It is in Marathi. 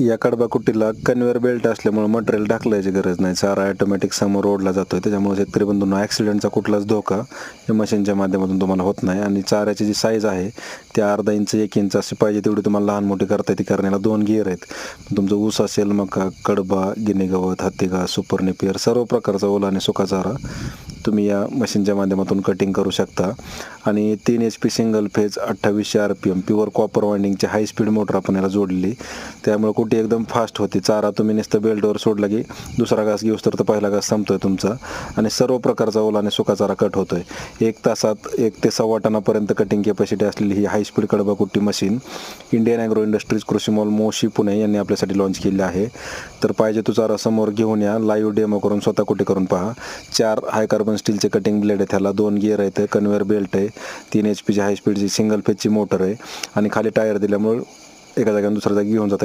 या कडबा कुट्टीला कन्वेअर बेल्ट असल्यामुळे मटेरियल टाकल्याची गरज नाही. चारा ऑटोमॅटिक समोर ओढला जातोय. त्याच्यामुळे शेतकरी बंधूंना ॲक्सिडेंटचा कुठलाच धोका या मशीनच्या माध्यमातून तुम्हाला होत नाही. आणि चाऱ्याची जी साईज आहे त्या अर्धा इंच एक इंच अशी पाहिजे तेवढी तुम्हाला लहान मोठी करता येते. कारण याला दोन गिअर आहेत. तुमचं ऊस असेल मका कडबा गिनेगवत गवत हत्तीघास सर्व प्रकारचा ओला आणि सुका चारा तुम्ही या मशीनच्या माध्यमातून कटिंग करू शकता. आणि तीन H P single phase अठ्ठावीसशे R P M pure copper वाइंडिंगची high speed motor आपण याला जोडली त्यामुळे कुठे एकदम फास्ट होती. चारा तुम्ही नुसतं बेल्टवर सोडला की दुसरा घास घेऊस तर पहिला घास संपतोय तुमचा. आणि सर्व प्रकारचा ओला आणि सुका चारा कट होतोय. एक तासात एक ते सव्वा टनापर्यंत कटिंग कॅपॅसिटी असलेली ही high speed कडबाकुट्टी machine Indian agro industries Krishi mall Moshi Pune यांनी आपल्यासाठी लॉन्च केली आहे. तर पाहिजे तो चारा समोर घेऊन या. लाईव्ह डेमो करून स्वतः कुठे करून पहा. चार हाय कार्बन स्टीलचे कटिंग ब्लेड आहेत ह्याला दोन गिअर आहेत कन्व्हेअर बेल्ट आहे तीन एच पीची हाय स्पीडची सिंगल फेजची मोटर आहे. आणि खाली टायर दिल्यामुळे एका जागेवर दुसऱ्या जागी घेऊन जाता आहेत